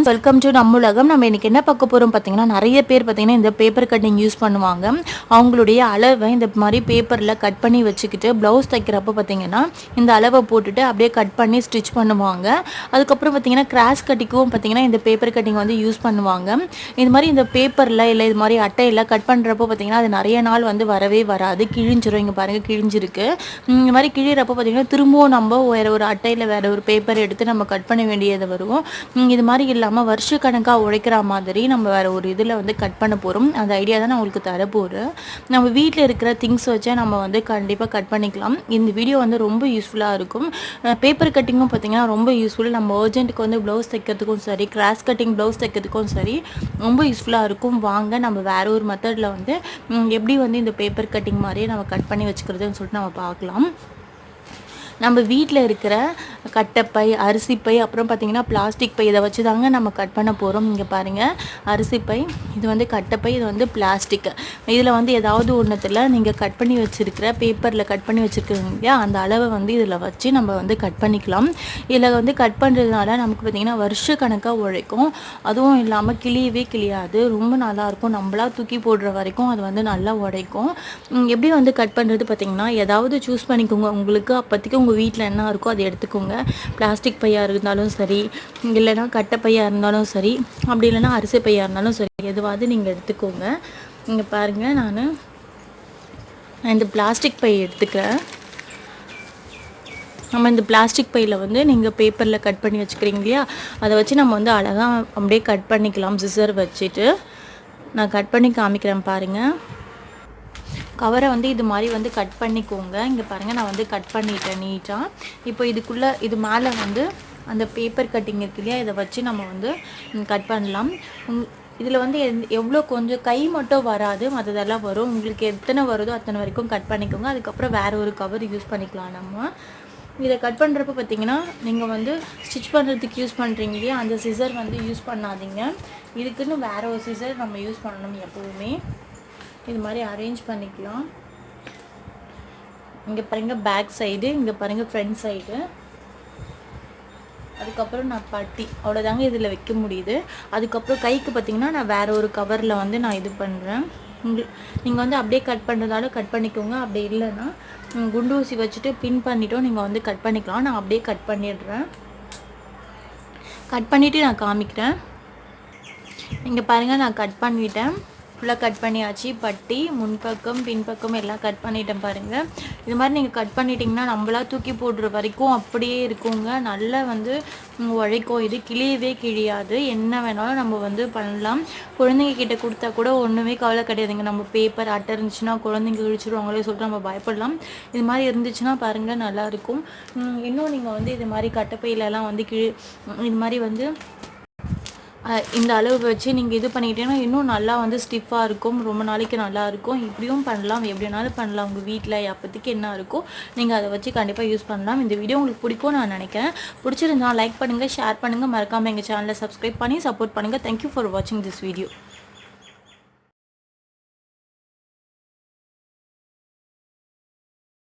Friends welcome to நம்முலகம் நம்ம இன்றைக்கி என்ன பார்க்க போகிறோம் பார்த்தீங்கன்னா நிறைய பேர் பார்த்தீங்கன்னா இந்த பேப்பர் கட்டிங் யூஸ் பண்ணுவாங்க. அவங்களுடைய அளவை இந்த மாதிரி பேப்பரில் கட் பண்ணி வச்சுக்கிட்டு ப்ளவுஸ் தைக்கிறப்ப பார்த்தீங்கன்னா இந்த அளவை போட்டுட்டு அப்படியே கட் பண்ணி ஸ்டிச் பண்ணுவாங்க. அதுக்கப்புறம் பார்த்தீங்கன்னா கிராஸ் கட்டிக்கும் பார்த்தீங்கன்னா இந்த பேப்பர் கட்டிங் வந்து யூஸ் பண்ணுவாங்க. இது மாதிரி இந்த பேப்பரில் இல்லை இது மாதிரி அட்டையில் கட் பண்ணுறப்போ பார்த்தீங்கன்னா அது நிறைய நாள் வந்து வரவே வராது. கிழிஞ்சிரும். இங்கே பாருங்கள் கிழிஞ்சிருக்கு. இந்த மாதிரி கிழிகிறப்போ பார்த்தீங்கன்னா திரும்பவும் நம்ம வேறு ஒரு அட்டையில் வேறு ஒரு பேப்பர் எடுத்து நம்ம கட் பண்ண வேண்டியது வரும். இது மாதிரி இல்லாமல் வருஷக்கணக்காக உழைக்கிற மாதிரி நம்ம வேறு ஒரு இதில் வந்து கட் பண்ண போகிறோம் அந்த ஐடியா தான் நான் உங்களுக்கு தரப்போகிறேன் நம்ம வீட்டில் இருக்கிற திங்ஸ் வச்சே நம்ம வந்து கண்டிப்பாக கட் பண்ணிக்கலாம். இந்த வீடியோ வந்து ரொம்ப யூஸ்ஃபுல்லாக இருக்கும். பேப்பர் கட்டிங்கும் பார்த்தீங்கன்னா ரொம்ப யூஸ்ஃபுல் நம்ம அர்ஜென்ட்டுக்கு வந்து ப்ளவுஸ் தைக்கிறதுக்கும் சரி கிராஸ் கட்டிங் ப்ளவுஸ் தைக்கிறதுக்கும் சரி ரொம்ப யூஸ்ஃபுல்லாக இருக்கும். வாங்க நம்ம வேறு ஒரு மெத்தடில் வந்து எப்படி வந்து இந்த பேப்பர் கட்டிங் மாதிரியே நம்ம கட் பண்ணி வச்சுக்கிறதுன்னு சொல்லிட்டு நம்ம பார்க்கலாம். நம்ம வீட்டில் இருக்கிற கட்டைப்பை அரிசி பை அப்புறம் பார்த்திங்கன்னா பிளாஸ்டிக் பை இதை வச்சு தாங்க நம்ம கட் பண்ண போகிறோம் இங்கே பாருங்கள் அரிசி பை இது வந்து கட்டைப்பை இது வந்து பிளாஸ்டிக் இதில் வந்து ஏதாவது ஒன்றத்தில் நீங்கள் கட் பண்ணி வச்சுருக்கிற பேப்பரில் கட் பண்ணி வச்சுருக்கீங்க இல்லையா? அந்த அளவை வந்து இதில் வச்சு நம்ம வந்து கட் பண்ணிக்கலாம். இதில் வந்து கட் பண்ணுறதுனால நமக்கு பார்த்திங்கன்னா வருஷ கணக்காக உழைக்கும். அதுவும் இல்லாமல் கிளியவே கிளியாது. ரொம்ப நல்லாயிருக்கும் நம்மளாக தூக்கி போடுற வரைக்கும் அது வந்து நல்லா உடைக்கும். எப்படி வந்து கட் பண்ணுறது பார்த்தீங்கன்னா ஏதாவது சூஸ் பண்ணிக்கோங்க. உங்களுக்கு அப்போதைக்கு உங்கள் வீட்டில் என்ன இருக்கோ அதை எடுத்துக்கோங்க. பிளாஸ்டிக் பையாக இருந்தாலும் சரி இல்லைன்னா கட்டை பையாக இருந்தாலும் சரி அப்படி இல்லைன்னா அரிசி பையாக இருந்தாலும் சரி எதுவாவது நீங்கள் எடுத்துக்கோங்க. இங்கே பாருங்கள் நான் நான் இந்த பிளாஸ்டிக் பை எடுத்துக்கிறேன். நம்ம இந்த பிளாஸ்டிக் பையில் வந்து நீங்கள் பேப்பரில் கட் பண்ணி வச்சுக்கிறீங்க இல்லையா? அதை வச்சு நம்ம வந்து அழகாக அப்படியே கட் பண்ணிக்கலாம் சிசர் வச்சுட்டு. நான் கட் பண்ணி காமிக்கிறேன் பாருங்கள் கவரை வந்து இது மாதிரி வந்து கட் பண்ணிக்கோங்க. இங்கே பாருங்கள் நான் வந்து கட் பண்ணிட்டேன் நீட்டாக இப்போ இதுக்குள்ளே இது மேலே வந்து அந்த பேப்பர் கட்டிங் இருக்கு இல்லையா? இதை வச்சு நம்ம வந்து கட் பண்ணலாம். இதில் வந்து எந்- எவ்வளோ கொஞ்சம் கை மட்டும் வராது மற்றதெல்லாம் வரும். உங்களுக்கு எத்தனை வருதோ அத்தனை வரைக்கும் கட் பண்ணிக்கோங்க. அதுக்கப்புறம் வேறு ஒரு கவர் யூஸ் பண்ணிக்கலாம் நம்ம. இதை கட் பண்ணுறப்ப பார்த்தீங்கன்னா நீங்கள் வந்து ஸ்டிச் பண்ணுறதுக்கு யூஸ் பண்ணுறீங்க இல்லையா? அந்த சிசர் வந்து யூஸ் பண்ணாதீங்க. இதுக்குன்னு வேறு ஒரு சிசர் நம்ம யூஸ் பண்ணணும் எப்போவுமே. இது மாதிரி அரேஞ்ச் பண்ணிக்கலாம். இங்கே பாருங்க பேக் சைடு இங்கே பாருங்க ஃப்ரண்ட் சைடு அதுக்கப்புறம் நான் பட்டி அவ்வளோதாங்க இதில் வைக்க முடியுது. அதுக்கப்புறம் கைக்கு பார்த்தீங்கன்னா நான் வேறு ஒரு கவரில் வந்து நான் இது பண்ணுறேன் உங்கள் நீங்கள் வந்து அப்படியே கட் பண்ணுறதாலும் கட் பண்ணிக்கோங்க. அப்படி இல்லைன்னா குண்டு ஊசி வச்சுட்டு பின் பண்ணிட்டோம் நீங்கள் வந்து கட் பண்ணிக்கலாம். நான் அப்படியே கட் பண்ணிடுறேன். கட் பண்ணிவிட்டு நான் காமிக்கிறேன். இங்கே பாருங்கள் நான் கட் பண்ணிட்டேன். ஃபுல்லாக கட் பண்ணியாச்சு. பட்டி முன்பக்கம் பின்பக்கம் எல்லாம் கட் பண்ணிட்டேன் பாருங்கள் இது மாதிரி நீங்கள் கட் பண்ணிட்டீங்கன்னா நம்மளாக தூக்கி போடுற வரைக்கும் அப்படியே இருக்குங்க. நல்லா வந்து உழைக்கும். இது கிளியவே கிழியாது. என்ன வேணாலும் நம்ம வந்து பண்ணலாம். குழந்தைங்க கிட்ட கொடுத்தா கூட ஒன்றுமே கவலை கிடையாதுங்க. நம்ம பேப்பர் அட்டை இருந்துச்சுன்னா குழந்தைங்க கிழிச்சிருவாங்களே சொல்லிட்டு நம்ம பயப்படலாம். இது மாதிரி இருந்துச்சுன்னா பாருங்கள் நல்லாயிருக்கும் இன்னும் நீங்கள் வந்து இது மாதிரி கட்டப்பையிலலாம் வந்து கிழி இது மாதிரி வந்து இந்த அளவு வச்சு நீங்கள் இது பண்ணிக்கிட்டீங்கன்னா இன்னும் நல்லா வந்து ஸ்டிஃபாக இருக்கும். ரொம்ப நாளைக்கு நல்லா இருக்கும். இப்படியும் பண்ணலாம். எப்படி வேணாலும் பண்ணலாம். உங்கள் வீட்டில் அப்போதைக்கு என்ன இருக்கோ நீங்கள் அதை வச்சு கண்டிப்பாக யூஸ் பண்ணலாம். இந்த வீடியோ உங்களுக்கு பிடிக்கும் நான் நினைக்கிறேன். பிடிச்சிருந்தா லைக் பண்ணுங்கள் ஷேர் பண்ணுங்கள் மறக்காமல் எங்கள் சேனலை சப்ஸ்கிரைப் பண்ணி சப்போர்ட் பண்ணுங்கள் தேங்க்யூ ஃபார் வாட்சிங் திஸ் வீடியோ